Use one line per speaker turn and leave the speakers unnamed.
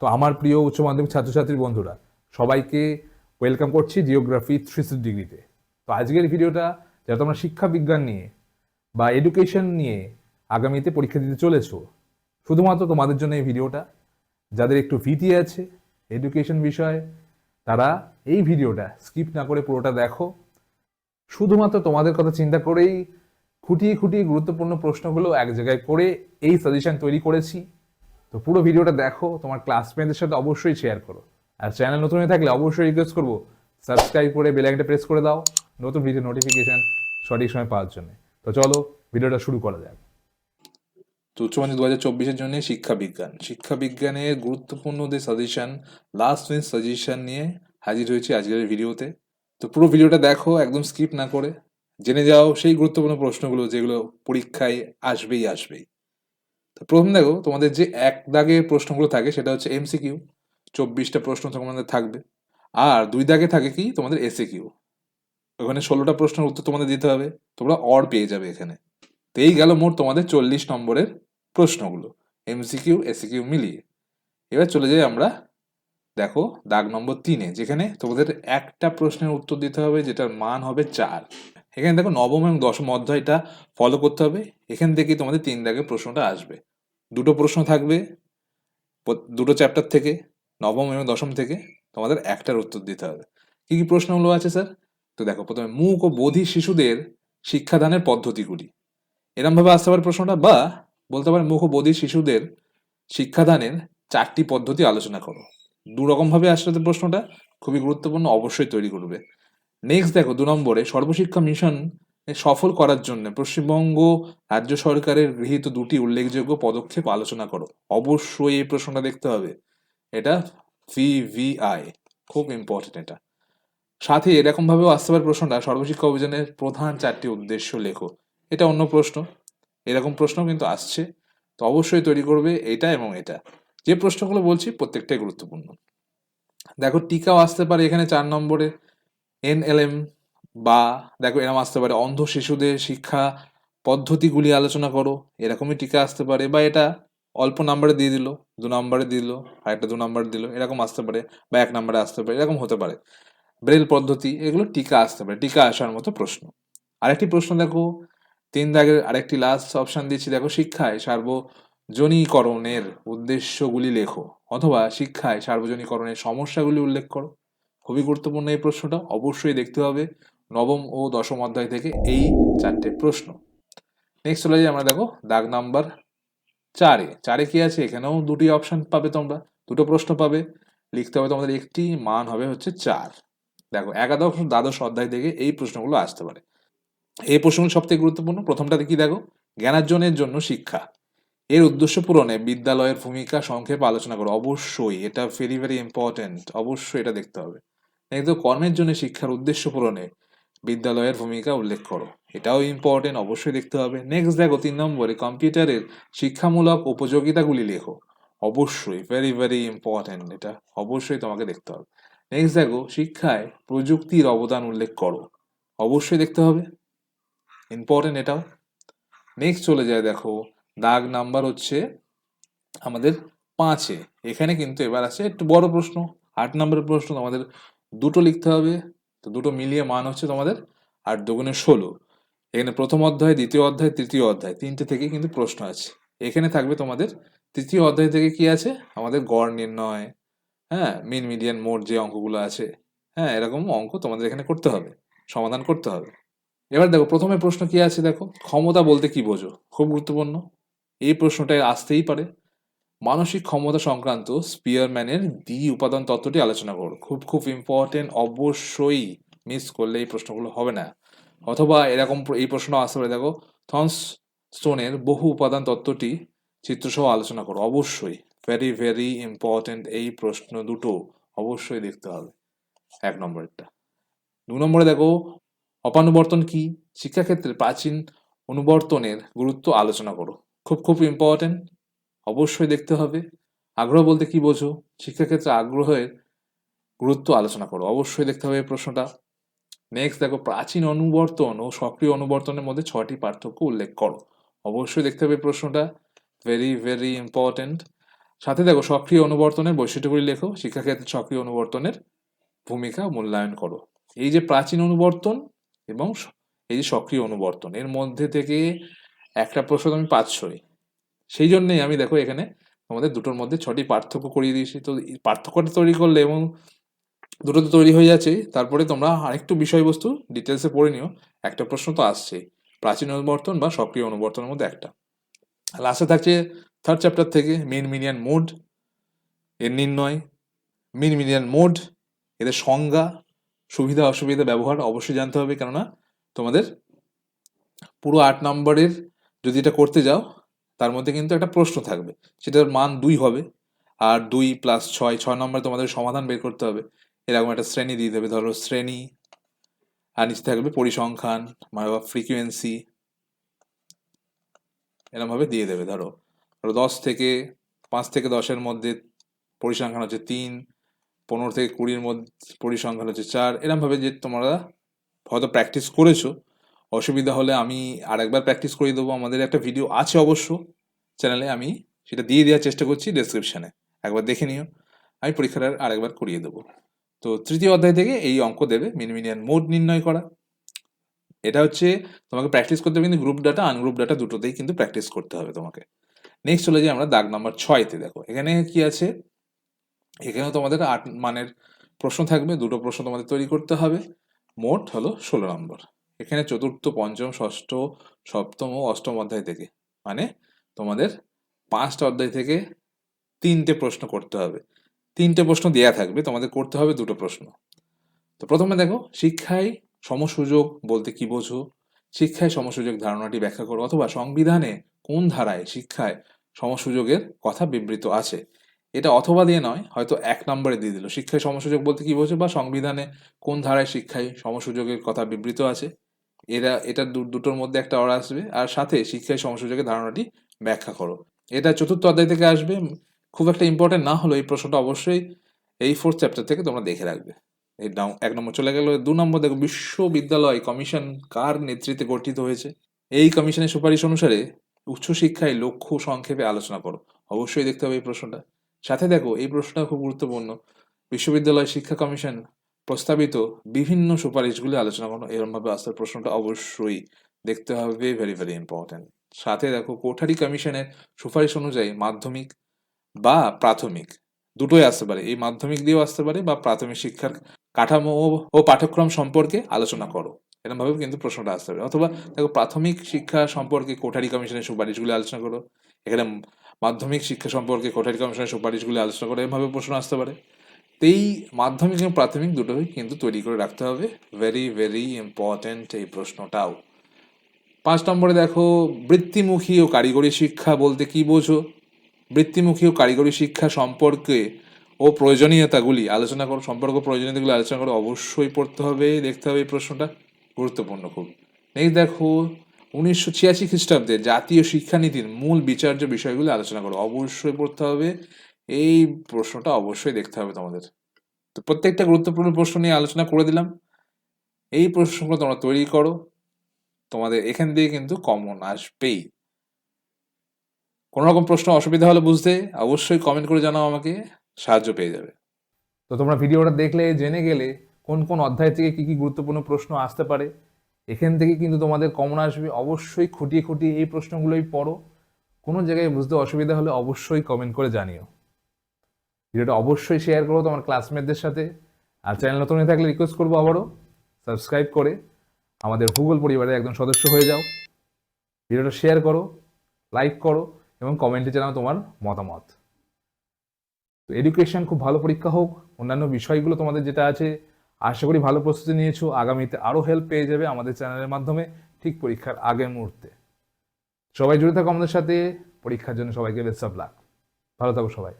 তো আমার প্রিয় উচ্চ মাধ্যমিক ছাত্রছাত্রীর বন্ধুরা, সবাইকে ওয়েলকাম করছি জিওগ্রাফি থ্রি ডিগ্রিতে তো। আজকের ভিডিওটা, যারা তোমরা শিক্ষা বিজ্ঞান নিয়ে বা এডুকেশন নিয়ে আগামীতে পরীক্ষা দিতে চলেছো, শুধুমাত্র তোমাদের জন্য এই ভিডিওটা, যাদের একটু ভীতি আছে এডুকেশন বিষয়ে, তারা এই ভিডিওটা স্কিপ না করে পুরোটা দেখো। শুধুমাত্র তোমাদের কথা চিন্তা করেই খুঁটিয়ে খুঁটিয়ে গুরুত্বপূর্ণ প্রশ্নগুলো এক জায়গায় করে এই সাজেশন তৈরি করেছি। তো পুরো ভিডিওটা দেখো, তোমার ক্লাসমেটদের সাথে অবশ্যই শেয়ার করো। আর চ্যানেল নতুন হয়ে থাকলে অবশ্যই রিকোয়েস্ট করব সাবস্ক্রাইব করে বেল আইকনটা প্রেস করে দাও, নতুন ভিডিও নোটিফিকেশন সঠিক সময় পাওয়ার জন্য। তো চলো, ভিডিওটা শুরু করা যাক। তো উচ্চ মাধ্যমিক দু হাজার চব্বিশের জন্য শিক্ষা বিজ্ঞান। শিক্ষা বিজ্ঞানের গুরুত্বপূর্ণ যে সাজেশন লাস্ট মিনিট সাজেশন নিয়ে হাজির হয়েছি আজকের ভিডিওতে। তো পুরো ভিডিওটা দেখো, একদম স্কিপ না করে। জেনে যাও সেই গুরুত্বপূর্ণ প্রশ্নগুলো যেগুলো পরীক্ষায় আসবেই আসবেই। প্রথম দেখো, তোমাদের যে এক দাগের প্রশ্নগুলো থাকে সেটা হচ্ছে এমসিকিউ চব্বিশটা প্রশ্ন তোমাদের থাকবে। আর দুই দাগে থাকে কি? তোমাদের এসে কিউ ওখানে ষোলোটা প্রশ্নের উত্তর তোমাদের দিতে হবে, তোমরা অর পেয়ে যাবে এখানে। তো এই গেল মোট তোমাদের চল্লিশ নম্বরের প্রশ্নগুলো এমসিকিউ এসিকিউ মিলিয়ে। এবার চলে যাই আমরা, দেখো, দাগ নম্বর তিনে, যেখানে তোমাদের একটা প্রশ্নের উত্তর দিতে হবে, যেটার মান হবে চার। এখানে দেখো নবম এবং দশম অধ্যায়টা ফলো করতে হবে। এখান থেকেই তোমাদের তিন দাগের প্রশ্নটা আসবে। দুটো প্রশ্ন থাকবে। দুটো চ্যাপ্টার থেকে, নবম এবং দশম থেকে তোমাদের একটার উত্তর দিতে হবে। কি কি প্রশ্নগুলো আছে স্যার তো দেখো, প্রথমে মুখ ও বধির শিশুদের শিক্ষাদানের পদ্ধতিগুলি। এরমভাবে আসতে পারে প্রশ্নটা, বা বলতে পারে মুখ ও বধির শিশুদের শিক্ষাদানের চারটি পদ্ধতি আলোচনা করো। দু রকম ভাবে আসলে প্রশ্নটা খুবই গুরুত্বপূর্ণ, অবশ্যই তৈরি করবে। নেক্সট দেখো, দু নম্বরে সর্বশিক্ষা মিশন সফল করার জন্য পশ্চিমবঙ্গ রাজ্য সরকারের গৃহীত দুটি উল্লেখযোগ্য পদক্ষেপ আলোচনা করো। অবশ্যই এই প্রশ্নটা দেখতে হবে। এটা ভিভিআই খুব ইম্পর্টেন্ট এটা। সাথে এরকম ভাবেও আসতে পারে প্রশ্নটা, সর্বশিক্ষা অভিযানের প্রধান চারটি উদ্দেশ্য লেখো। এটা অন্য প্রশ্ন, এরকম প্রশ্ন কিন্তু আসছে। তো অবশ্যই তৈরি করবে এটা এবং এটা। যে প্রশ্নগুলো বলছি প্রত্যেকটাই গুরুত্বপূর্ণ। দেখো, টিকাও আসতে পারে এখানে চার নম্বরে এনএলএম বা দেখো এরকম আসতে পারে। অন্ধ শিশুদের শিক্ষা পদ্ধতিগুলি আলোচনা করো, এরকমই টিকা আসতে পারে বা এটা অল্প নাম্বারে দিয়ে দিল, দু নম্বরে দিল আর একটা দু নম্বরে দিল, এরকম আসতে পারে বা এক নাম্বারে আসতে পারে, এরকম হতে পারে। ব্রেল পদ্ধতি, এগুলো টিকা আসতে পারে, টিকা আসার মতো প্রশ্ন। আরেকটি প্রশ্ন দেখো, তিন দাগের আরেকটি লাস্ট অপশন দিয়েছি, দেখো শিক্ষায় সার্বজনীকরণের উদ্দেশ্যগুলি লেখো অথবা শিক্ষায় সার্বজনীকরণের সমস্যাগুলি উল্লেখ করো। খুবই গুরুত্বপূর্ণ এই প্রশ্নটা, অবশ্যই দেখতে হবে। নবম ও দশম অধ্যায় থেকে এই চারটে প্রশ্ন। নেক্সট চলে যাই আমরা, দেখো, দাগ নাম্বার চারে। চারে কি আছে? এখানেও দুটি অপশন পাবে তোমরা, দুটো প্রশ্ন পাবে। লিখতে হবে তোমাদের একটি, মান হবে হচ্ছে চার। দেখো, একাদশ দ্বাদশ অধ্যায় থেকে এই প্রশ্নগুলো আসতে পারে। এই প্রশ্নগুলো সব থেকে গুরুত্বপূর্ণ। প্রথমটাতে কি দেখো? জ্ঞানার্জনের জন্য শিক্ষা। এর উদ্দেশ্য পূরণে বিদ্যালয়ের ভূমিকা সংক্ষেপে আলোচনা করো। অবশ্যই, এটা ভেরি ভেরি ইম্পর্টেন্ট অবশ্যই এটা দেখতে হবে। কর্মের জন্য শিক্ষার উদ্দেশ্য পূরণে বিদ্যালয়ের ভূমিকা উল্লেখ করো। এটাও ইম্পর্টেন্ট অবশ্যই দেখতে হবে। নেক্সট দেখো তিন নম্বরে কম্পিউটারের শিক্ষামূলক উপযোগিতাগুলি লেখো। অবশ্যই ভেরি ভেরি ইম্পর্টেন্ট এটা। অবশ্যই তোমাকে দেখতে হবে। নেক্সট দেখো, শিক্ষায় প্রযুক্তির অবদান উল্লেখ করো। অবশ্যই দেখতে হবে। ইম্পর্টেন্ট এটাও। নেক্সট চলে যায় দেখো, দাগ নাম্বার হচ্ছে আমাদের পাঁচে। এখানে কিন্তু এবার আছে একটু বড় প্রশ্ন, আট নম্বরের প্রশ্ন তোমাদের দুটো লিখতে হবে। তো দুটো মিলিয়ে মান হচ্ছে তোমাদের আট দুগুণে ষোলো। এখানে প্রথম অধ্যায়, দ্বিতীয় অধ্যায়, তৃতীয় অধ্যায়, তিনটে থেকে কিন্তু প্রশ্ন আছে। এখানে থাকবে তোমাদের তৃতীয় অধ্যায় থেকে কি আছে? আমাদের গড় নির্ণয় হ্যাঁ মিন, মিডিয়ান মোড যে অঙ্কগুলো আছে হ্যাঁ এরকম অঙ্ক তোমাদের এখানে করতে হবে, সমাধান করতে হবে। এবার দেখো, প্রথমে প্রশ্ন কি আছে দেখো? ক্ষমতা বলতে কি বোঝো? খুব গুরুত্বপূর্ণ। এই প্রশ্নটা আসতেই পারে। মানসিক ক্ষমতা সংক্রান্ত স্পিয়ারম্যানের দ্বি উপাদান তত্ত্বটি আলোচনা করো খুব খুব ইম্পর্টেন্ট অবশ্যই মিস করলে এই প্রশ্নগুলো হবে না। অথবা এরকম এই প্রশ্ন আসতে পারে, দেখো, থমস স্টোনের বহু উপাদান তত্ত্বটি চিত্রসহ আলোচনা করো। অবশ্যই ভেরি ভেরি ইম্পর্টেন্ট এই প্রশ্ন দুটো অবশ্যই দেখতে হবে, এক নম্বরেরটা। দু নম্বরে দেখো, অপানুবর্তন কি? শিক্ষাক্ষেত্রে প্রাচীন অনুবর্তনের গুরুত্ব আলোচনা করো। খুব খুব ইম্পর্টেন্ট অবশ্যই দেখতে হবে। আগ্রহ বলতে কি বোঝো? শিক্ষাক্ষেত্রে আগ্রহের গুরুত্ব আলোচনা করো। অবশ্যই দেখতে হবে প্রশ্নটা। নেক্সট দেখো, প্রাচীন অনুবর্তন ও সক্রিয় অনুবর্তনের মধ্যে ছয়টি পার্থক্য উল্লেখ করো। অবশ্যই দেখতে হবে প্রশ্নটা। ভেরি ভেরি ইম্পর্টেন্ট সাথে দেখো, সক্রিয় অনুবর্তনের বৈশিষ্ট্যগুলি লেখো। শিক্ষাক্ষেত্রে সক্রিয় অনুবর্তনের ভূমিকা মূল্যায়ন করো। এই যে প্রাচীন অনুবর্তন এবং এই যে সক্রিয় অনুবর্তন, এর মধ্যে থেকে একটা প্রশ্ন তুমি পাচ্ছই। সেই জন্যই আমি দেখো এখানে আমাদের দুটোর মধ্যে ছটি পার্থক্য করিয়ে দিয়েছি। তো পার্থক্যটা তৈরি করলে এবং দুটো তো তৈরি হয়ে যাচ্ছে, তারপরে তোমরা আরেকটু বিষয়বস্তু ডিটেলসে পড়ে নিও। একটা প্রশ্ন তো আসছেই প্রাচীন অনুবর্তন বা সক্রিয় অনুবর্তনের মধ্যে একটা। লাস্টে থাকছে থার্ড চ্যাপ্টার থেকে মেন মিনিয়ান মোড এর নির্ণয়। মিন মিনিয়ান মোড এদের সংজ্ঞা, সুবিধা অসুবিধা ব্যবহার অবশ্যই জানতে হবে। কেননা তোমাদের পুরো আট নম্বরের যদি এটা করতে যাও তার মধ্যে কিন্তু একটা প্রশ্ন থাকবে। সেটার মান দুই হবে আর দুই প্লাস ছয় ছয় নম্বরে তোমাদের সমাধান বের করতে হবে। এরকম একটা শ্রেণি দিয়ে দেবে। ধরো শ্রেণি, আর নিচে থাকবে পরিসংখ্যান মানে ফ্রিকুয়েন্সি এরকমভাবে দিয়ে দেবে। ধরো ধরো দশ থেকে, পাঁচ থেকে দশের মধ্যে পরিসংখ্যান হচ্ছে তিন, পনেরো থেকে কুড়ির মধ্যে পরিসংখ্যান হচ্ছে চার, এরমভাবে যে তোমরা হয়তো প্র্যাকটিস করেছ অসুবিধা হলে আমি আরেকবার প্র্যাকটিস করিয়ে দেবো। আমাদের একটা ভিডিও আছে অবশ্য। চ্যানেলে আমি সেটা দিয়ে দেওয়ার চেষ্টা করছি ডেসক্রিপশানে একবার দেখে নিও। আমি পরীক্ষাটা আরেকবার করিয়ে দেবো। তো তৃতীয় অধ্যায় থেকে এই অঙ্ক দেবে মিনিমিনিয়ান মোড নির্ণয় করা। এটা হচ্ছে তোমাকে প্র্যাকটিস করতে হবে কিন্তু গ্রুপ ডাটা আনগ্রুপ ডাটা দুটোতেই কিন্তু প্র্যাকটিস করতে হবে তোমাকে। নেক্সট চলে যাই আমরা দাগ নাম্বার ছয়তে দেখো, এখানে কি আছে? এখানেও তোমাদের আট মানের প্রশ্ন থাকবে। দুটো প্রশ্ন তোমাদের তৈরি করতে হবে। মোট হলো ষোলো নম্বর। এখানে চতুর্থ, পঞ্চম, ষষ্ঠ, সপ্তম ও অষ্টম অধ্যায় থেকে। মানে তোমাদের পাঁচটা অধ্যায় থেকে তিনটে প্রশ্ন করতে হবে। তিনটে প্রশ্ন দেয়া থাকবে, তোমাদের করতে হবে দুটো প্রশ্ন। তো প্রথমে দেখো, শিক্ষায় সমসুযোগ বলতে কি বোঝো? শিক্ষায় সমসুযোগ ধারণাটি ব্যাখ্যা করো, অথবা সংবিধানে কোন ধারায় শিক্ষায় সমসুযোগের কথা বিবৃত আছে? এটা অথবা দিয়ে নয়, হয়তো এক নম্বরে দিয়ে দিল। শিক্ষায় সমসুযোগ বলতে কি বোঝো? বা সংবিধানে কোন ধারায় শিক্ষায় সমসুযোগের কথা বিবৃত আছে? এরা এটা দুটোর মধ্যে একটা অর আসবে। আর সাথে শিক্ষায় সমসুযোগের ধারণাটি ব্যাখ্যা করো। এটা চতুর্থ অধ্যায় থেকে আসবে। খুব একটা ইম্পর্টেন্ট না হলেও এই প্রশ্নটা অবশ্যই এই ফোর্থ চ্যাপ্টার থেকে তোমরা দেখে রাখবে। এই এক নম্বর চলে গেল। দু নম্বর দেখো, বিশ্ববিদ্যালয় কমিশন কার নেতৃত্বে গঠিত হয়েছে? এই কমিশনের সুপারিশ অনুসারে উচ্চশিক্ষায় লক্ষ্য সংক্ষেপে আলোচনা করো। অবশ্যই দেখতে হবে এই প্রশ্নটা। সাথে দেখো, এই প্রশ্নটা খুব গুরুত্বপূর্ণ। বিশ্ববিদ্যালয় শিক্ষা কমিশন প্রস্তাবিত বিভিন্ন সুপারিশগুলি আলোচনা করো এরমভাবে আসতে প্রশ্নটা অবশ্যই দেখতে হবে। ভেরি ভেরি ইম্পর্ট্যান্ট সাথে দেখো, কোঠারি কমিশনের সুপারিশ অনুযায়ী মাধ্যমিক বা প্রাথমিক দুটোই আসতে পারে। এই মাধ্যমিক দিয়েও আসতে পারে বা প্রাথমিক শিক্ষার কাঠামো ও- পাঠ্যক্রম সম্পর্কে আলোচনা করো। এরকমভাবে কিন্তু প্রশ্নটা আসতে পারে। অথবা দেখো, প্রাথমিক শিক্ষা সম্পর্কে কোঠারি কমিশনের সুপারিশগুলি আলোচনা করো। এখানে মাধ্যমিক শিক্ষা সম্পর্কে কোঠারি কমিশনের সুপারিশগুলি আলোচনা করো। এভাবে প্রশ্ন আসতে পারে। এই মাধ্যমিক এবং প্রাথমিক দুটোই কিন্তু তৈরি করে রাখতে হবে। ভেরি ভেরি ইম্পর্ট্যান্ট এই প্রশ্নটাও। পাঁচ নম্বরে দেখো, বৃত্তিমুখী ও কারিগরি শিক্ষা বলতে কি বোঝো? বৃত্তিমুখী ও কারিগরি শিক্ষা সম্পর্কে ও প্রয়োজনীয়তাগুলি, আলোচনা করো, সম্পর্ক প্রয়োজনীয়তাগুলি আলোচনা করো অবশ্যই পড়তে হবে, দেখতে হবে এই প্রশ্নটা। গুরুত্বপূর্ণ খুব। নেক্সট দেখো, উনিশশো ছিয়াশি খ্রিস্টাব্দে জাতীয় শিক্ষানীতির মূল বিচার্য বিষয়গুলি আলোচনা করো, অবশ্যই পড়তে হবে। এই প্রশ্নটা অবশ্যই দেখতে হবে তোমাদের। তো প্রত্যেকটা গুরুত্বপূর্ণ প্রশ্ন নিয়ে আলোচনা করে দিলাম। এই প্রশ্নগুলো তোমরা তৈরি করো। তোমাদের এখান দিয়ে কিন্তু কমন আসবেই। কোনো রকম প্রশ্ন অসুবিধা হলে বুঝতে অবশ্যই কমেন্ট করে জানাও আমাকে, সাহায্য পেয়ে যাবে। তো তোমরা ভিডিওটা দেখলে, জেনে গেলে কোন কোন অধ্যায় থেকে কি কি গুরুত্বপূর্ণ প্রশ্ন আসতে পারে, এখান থেকে কিন্তু তোমাদের কমন আসবে। অবশ্যই খুঁটিয়ে খুঁটিয়ে এই প্রশ্নগুলোই পড়ো। কোনো জায়গায় বুঝতে অসুবিধা হলে অবশ্যই কমেন্ট করে জানিও। ভিডিওটা অবশ্যই শেয়ার করো তোমার ক্লাসমেটদের সাথে। আর চ্যানেল নতুন হয়ে থাকলে রিকোয়েস্ট করব আবারও। সাবস্ক্রাইব করে আমাদের ভূগোল পরিবারের একজন সদস্য হয়ে যাও। ভিডিওটা শেয়ার করো লাইক করো এবং কমেন্টে জানাও তোমার মতামত। তো এডুকেশন খুব ভালো পরীক্ষা হোক, অন্যান্য বিষয়গুলো তোমাদের যেটা আছে, আশা করি ভালো প্রস্তুতি নিয়েছো। আগামীতে আরও হেল্প পেয়ে যাবে আমাদের চ্যানেলের মাধ্যমে ঠিক পরীক্ষার আগের মুহূর্তে। সবাই জুড়ে থাকো আমাদের সাথে। পরীক্ষার জন্য সবাইকে বেস্ট অফ লাক ভালো থাকো সবাই।